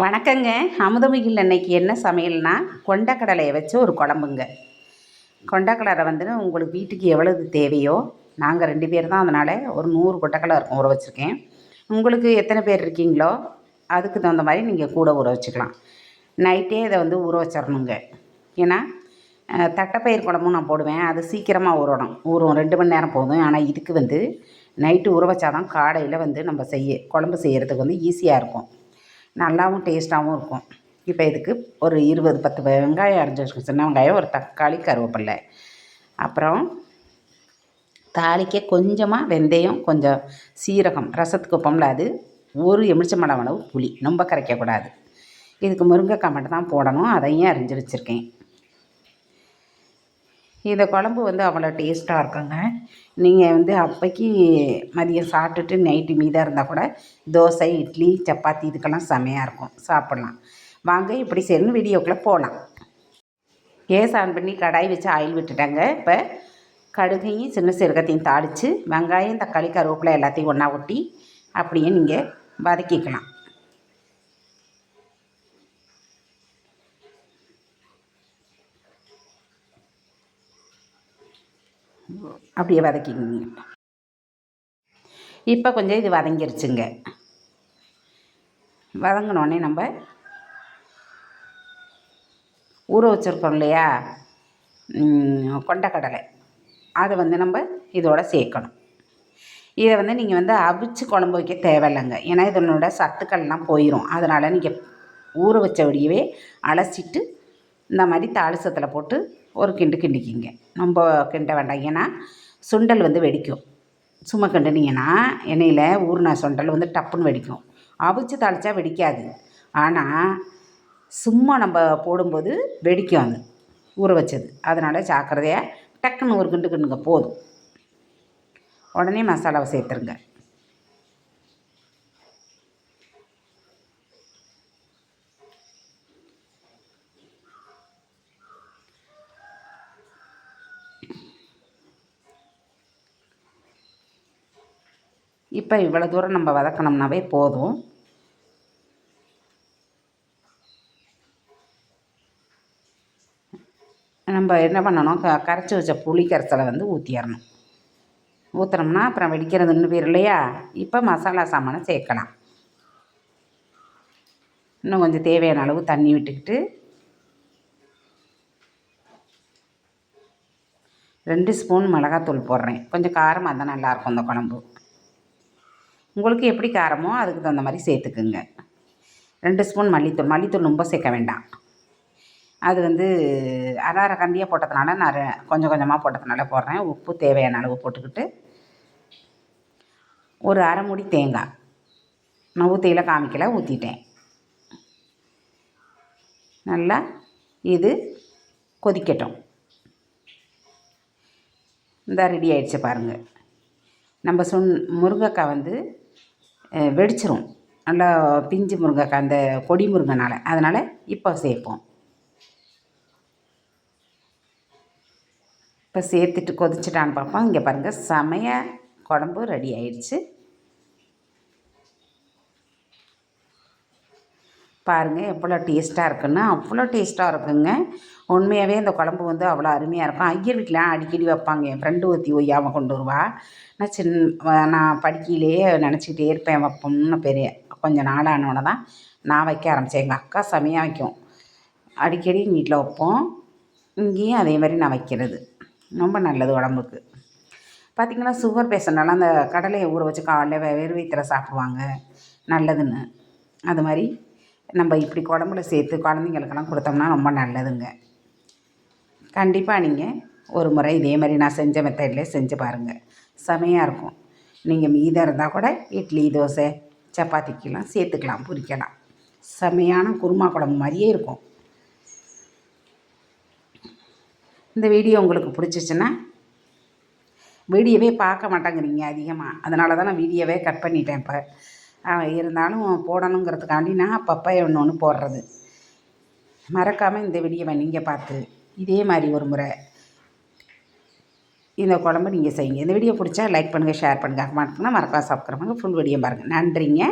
வணக்கங்க. அமுதமிகில் அன்னைக்கு என்ன சமையல்னா கொண்டக்கடலையை வச்சு ஒரு குழம்புங்க. கொண்டக்கடலை வந்து உங்களுக்கு வீட்டுக்கு எவ்வளவு தேவையோ நாங்கள் ரெண்டு பேர் தான் அதனால் ஒரு நூறு கொண்டக்கடலை இருக்கும் ஊற வச்சுருக்கேன். உங்களுக்கு எத்தனை பேர் இருக்கீங்களோ அதுக்கு தகுந்த மாதிரி நீங்கள் கூட ஊற வச்சுக்கலாம். நைட்டே இதை வந்து ஊற வச்சிடணுங்க ஏன்னா தட்டைப்பயிர் குழம்பும் நான் போடுவேன். அது சீக்கிரமாக ஊறணும். ஊறும். ரெண்டு மணி நேரம் போதும். ஆனால் இதுக்கு வந்து நைட்டு ஊற வச்சாதான் காலையில் வந்து நம்ம செய்ய குழம்பு செய்கிறதுக்கு வந்து ஈஸியாக இருக்கும். நல்லாவும் டேஸ்ட்டாகவும் இருக்கும். இப்போ இதுக்கு ஒரு இருபது பத்து வெங்காயம் அரைஞ்சி வச்சுக்கோங்க. சின்ன வெங்காயம் ஒரு தக்காளி கருவேப்பில்லை. அப்புறம் தாளிக்க கொஞ்சமாக வெந்தயம் கொஞ்சம் சீரகம் ரசத்துக்கு வைப்போம்ல அது. ஒரு எலுமிச்சம்பழம் அளவு புளி. ரொம்ப கரைக்கக்கூடாது. இதுக்கு முருங்கைக்காய் மட்டும் தான் போடணும். அதையும் அரிஞ்சு வச்சுருக்கேன். இந்த குழம்பு வந்து அவ்வளோ டேஸ்ட்டாக இருக்குங்க. நீங்கள் வந்து அப்போக்கி மதியம் சாப்பிட்டுட்டு நைட்டு மீதாக இருந்தால் கூட தோசை இட்லி சப்பாத்தி இதுக்கெல்லாம் செமையாக இருக்கும். சாப்பிட்லாம். வாங்க இப்படி சேர்ந்து வீடியோக்குள்ளே போகலாம் கேஸ் ஆன் பண்ணி கடாய் வச்சு ஆயில் விட்டுட்டாங்க. இப்போ கடுகையும் சின்ன சீரகத்தையும் தாளித்து வெங்காயம் தக்காளி கருவேப்பிலை எல்லாத்தையும் ஒன்றா ஒட்டி அப்படியே நீங்கள் வதக்கிக்கலாம். அப்படியே வதக்கிங்க இப்போ கொஞ்சம் இது வதங்கிருச்சுங்க. வதங்கினோடனே நம்ம ஊற வச்சுருக்கோம் இல்லையா? கொண்டக்கடலை. அதை வந்து நம்ம இதோட சேர்க்கணும். இதை வந்து நீங்கள் வந்து அவிச்சு குழம்பு வைக்க தேவையில்லைங்க. ஏன்னா இதனோட சத்துக்கள்லாம் போயிடும் அதனால் நீங்கள் ஊற வச்சபடியவே அலசிட்டு இந்த மாதிரி தாளிசத்தில் போட்டு ஒரு கிண்டு கிண்டிக்கிங்க. ரொம்ப கிண்ட வேண்டாம். ஏன்னா சுண்டல் வந்து வெடிக்கும். சும்மா கிண்டுனீங்கன்னா எண்ணெயில் ஊர்னா சுண்டல் வந்து டப்புன்னு வெடிக்கும். அவிச்சு தாளித்தா வெடிக்காது. ஆனால் சும்மா நம்ம போடும்போது வெடிக்கும் அது. ஊற வச்சது. அதனால் ஜாக்கிரதையாக டக்குன்னு ஒரு கிண்டு கிண்டுங்க போதும். உடனே மசாலாவை சேர்த்துருங்க. இப்போ இவ்வளோ தூரம் நம்ம வதக்கணும்னாவே போதும். நம்ம என்ன பண்ணணும்? க கரைச்சி வச்ச புளி கரைசலை வந்து ஊற்றிடணும் ஊற்றுனோம்னா அப்புறம் வெடிக்கிறதுன்னு பேர் இல்லையா? இப்போ மசாலா சாமானை சேர்க்கலாம். இன்னும் கொஞ்சம் தேவையான அளவு தண்ணி விட்டுக்கிட்டு ரெண்டு ஸ்பூன் மிளகாத்தூள் போடுறேன். கொஞ்சம் காரமாக இருந்தால் நல்லாயிருக்கும் இந்த குழம்பு. உங்களுக்கு எப்படி காரமோ அதுக்கு தகுந்த மாதிரி சேர்த்துக்குங்க. ரெண்டு ஸ்பூன் மல்லித்தூள். மல்லித்தூள் ரொம்ப சேர்க்க வேண்டாம். அது வந்து அரை அரை கண்டியாக போட்டதுனால நான் கொஞ்சம் கொஞ்சமாக போட்டதுனால போடுறேன். உப்பு தேவையான அளவு போட்டுக்கிட்டு ஒரு அரை மூடி தேங்காய். நான் ஊற்றியில் காமிக்கல ஊற்றிட்டேன் நல்லா இது கொதிக்கட்டும். இந்த ரெடி ஆயிடுச்சு பாருங்கள் நம்ம சொன் முருங்கைக்காய் வந்து வெடிச்சிரும். நல்லா பிஞ்சு முருங்கைக்காய் அந்த கொடி முருங்கைனால. அதனால் இப்போ சேர்ப்போம். இப்போ சேர்த்துட்டு கொதிச்சிட்டான்னு பார்ப்போம் இங்கே பாருங்கள் செமையாக குழம்பு ரெடி ஆயிடுச்சு. பாருங்கள் எவ்வளோ டேஸ்ட்டாக இருக்குன்னு அவ்வளோ டேஸ்ட்டாக இருக்குங்க. உண்மையாகவே இந்த குழம்பு வந்து அவ்வளோ அருமையாக இருக்கும். ஐயர் வீட்டில் அடிக்கடி வைப்பாங்க என் ஃப்ரெண்டு ஊற்றி ஒய்யாமல் கொண்டு வருவா. நான் சின்ன நான் படிக்கையிலேயே நினச்சிக்கிட்டே இருப்பேன் வைப்போம்னு பெரிய கொஞ்சம் நாளானோட தான் நான் வைக்க ஆரம்பித்தேன் எங்கள் அக்கா செமையாக வைக்கும். அடிக்கடி எங்கள் வீட்டில் வைப்போம். இங்கேயும் அதே மாதிரி நான் வைக்கிறது. ரொம்ப நல்லது உடம்புக்கு. பார்த்திங்கன்னா சுகர் பேஷண்ட்னால அந்த கடலையை ஊற வச்சு காலைல வே- வெறும் வயிற்றில் சாப்பிடுவாங்க. நல்லதுன்னு. அது மாதிரி நம்ம இப்படி குழம்புல சேர்த்து குழந்தைங்களுக்கெல்லாம் கொடுத்தோம்னா ரொம்ப நல்லதுங்க. கண்டிப்பாக நீங்கள் ஒரு முறை இதே மாதிரி நான் செஞ்ச மெத்தட்லேயே செஞ்சு பாருங்கள் செமையாக இருக்கும். நீங்கள் மீதம் இருந்தால் கூட இட்லி தோசை சப்பாத்திக்கெல்லாம் சேர்த்துக்கலாம் பொரிக்கலாம் செமையான குருமா குழம்பு மாதிரியே இருக்கும். இந்த வீடியோ உங்களுக்கு பிடிச்சிச்சின்னா வீடியோவே பார்க்க மாட்டேங்கிறீங்க அதிகமாக அதனால தான் நான் வீடியோவே கட் பண்ணிட்டேன் இப்போ. இருந்தாலும் போடணுங்கிறதுக்காண்டி நான் அப்பப்போ ஒன்று ஒன்று போடுறது. மறக்காமல் இந்த வீடியோவை நீங்கள் பார்த்து இதே மாதிரி ஒரு முறை இந்த குழம்பு நீங்கள் செய்யுங்க. இந்த வீடியோ பிடிச்சா லைக் பண்ணுங்கள் ஷேர் பண்ணுங்கள் கமெண்ட் பண்ணுங்கள் மறக்காம சப்ஸ்கிரைப் பண்ணுங்கள் ஃபுல் வீடியோ பாருங்கள் நன்றிங்க.